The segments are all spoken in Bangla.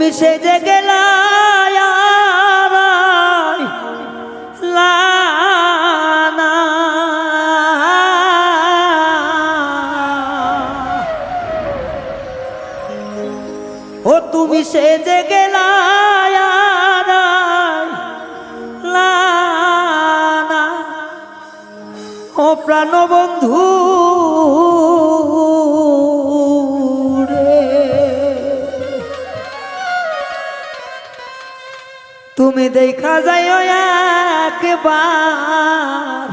তুমি সেজে গেলা ও তুমি সেজে গেলা ও প্রাণবন্ধু রে তুমি দেখা যাইও একবার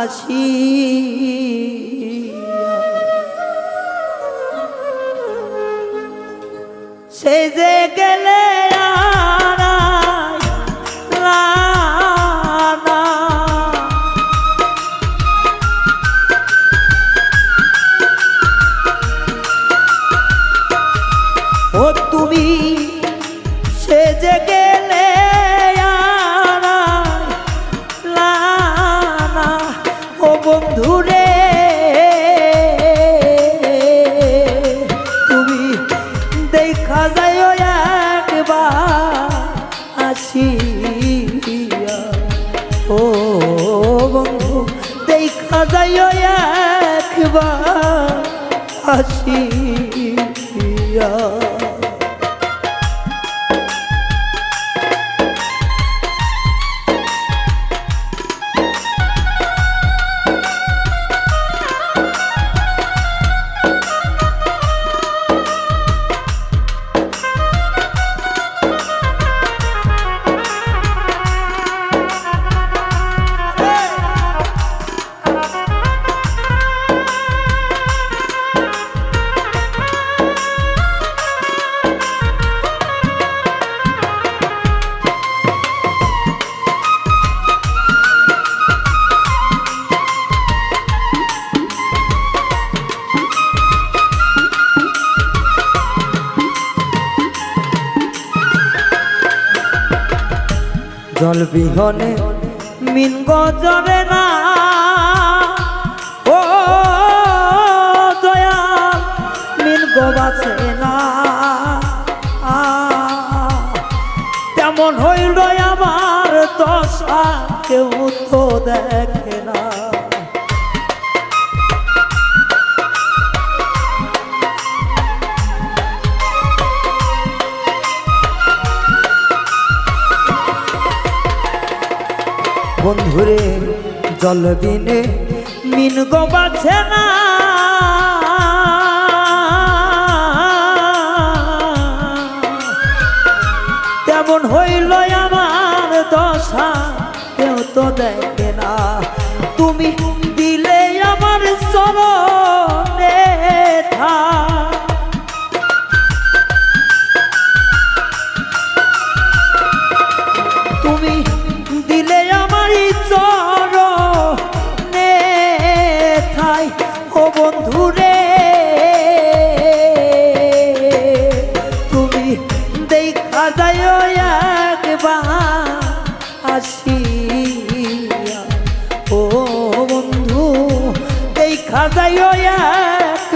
আসি। সে যে গেলে ও তুমি সে যে আসিয়া জল বিহনে মিন গজরে না। ও দয়াল, মিন গবাছে না। তেমন হইল আমার দশা, কেউ তো দেখে না। বন্ধুরে, জল বিনে মিন গোবাছে না। তেমন হইল আমার দশা, কেউ তো দেখে না। তুমি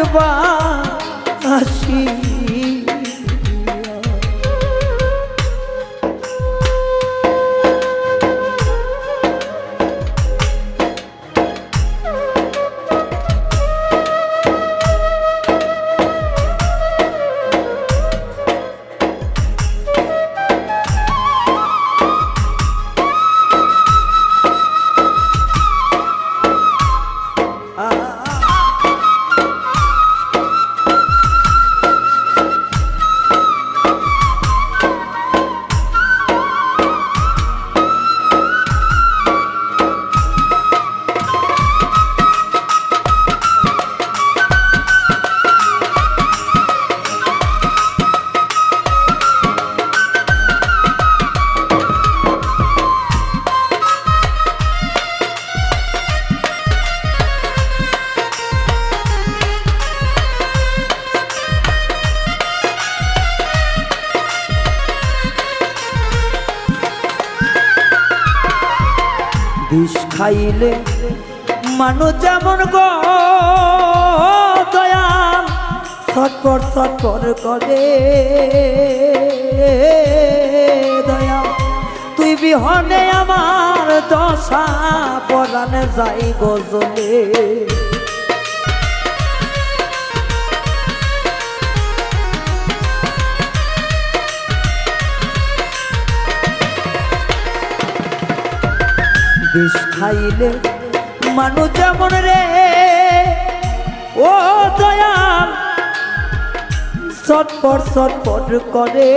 একবার খাইলে মানুষ যেমন গো, দয়াল ছটপট ছটপট করে। দয়া তুই বিহনে আমার দশা পরানে যাই গজলে বিষ খাইলে মানুষ যেমন রে। ও দয়াল চটপট চটপট করে।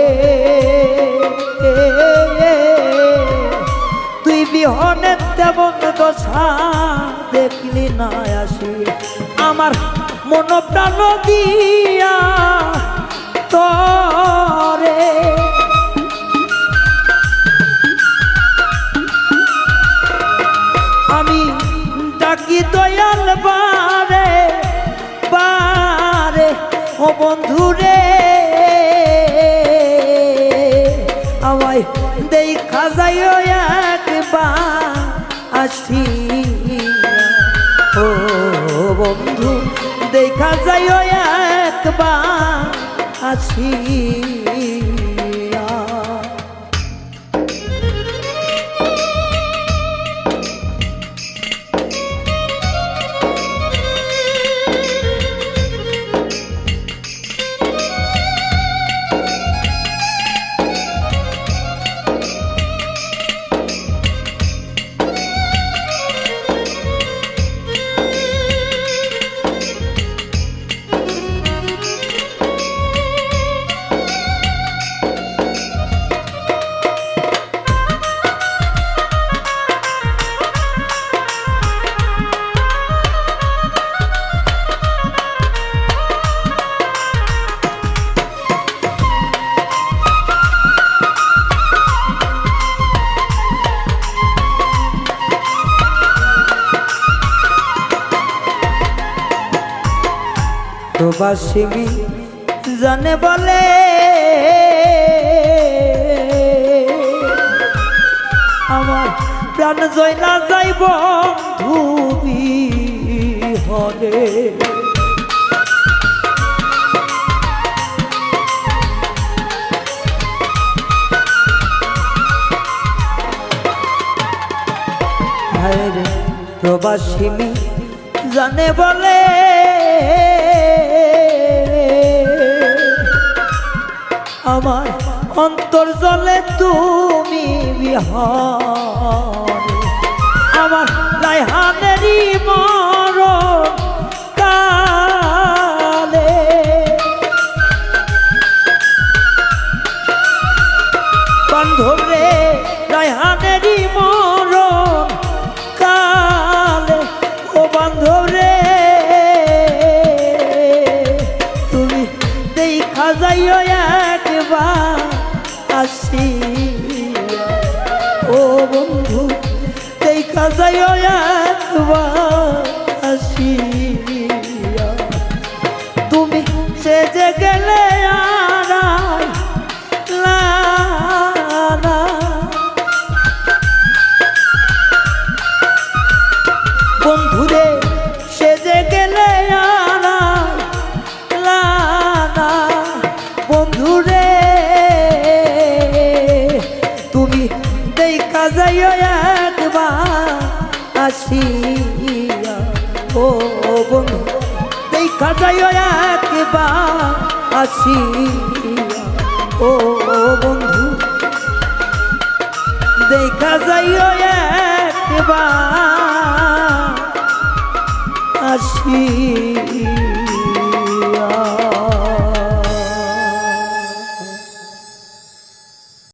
তুই বিহনে তেমন দশা দেখলি না আসি। আমার মন প্রাণ দিয়া তরে। ডাকি দয়াল বারে বারে। ও বন্ধু রে আমায় দেই খাজাইও একবার, আসি। ও বন্ধু, দেখা যাইও একবার আসিয়া প্রবাসী জানে বলে। আমার প্রাণ জয় না যাইব ধুবি হলে প্রবাসী জানে বলে। আমার অন্তর জলে তুমি বিহার। আমার রায়হানেরই মর কালে। বান্ধব রে রায়হানেরই দেখা আসিয়া ও বন্ধু দেখা যাইও একবার আসিয়া ও বন্ধু দেখা যাইও একবার আসিয়া।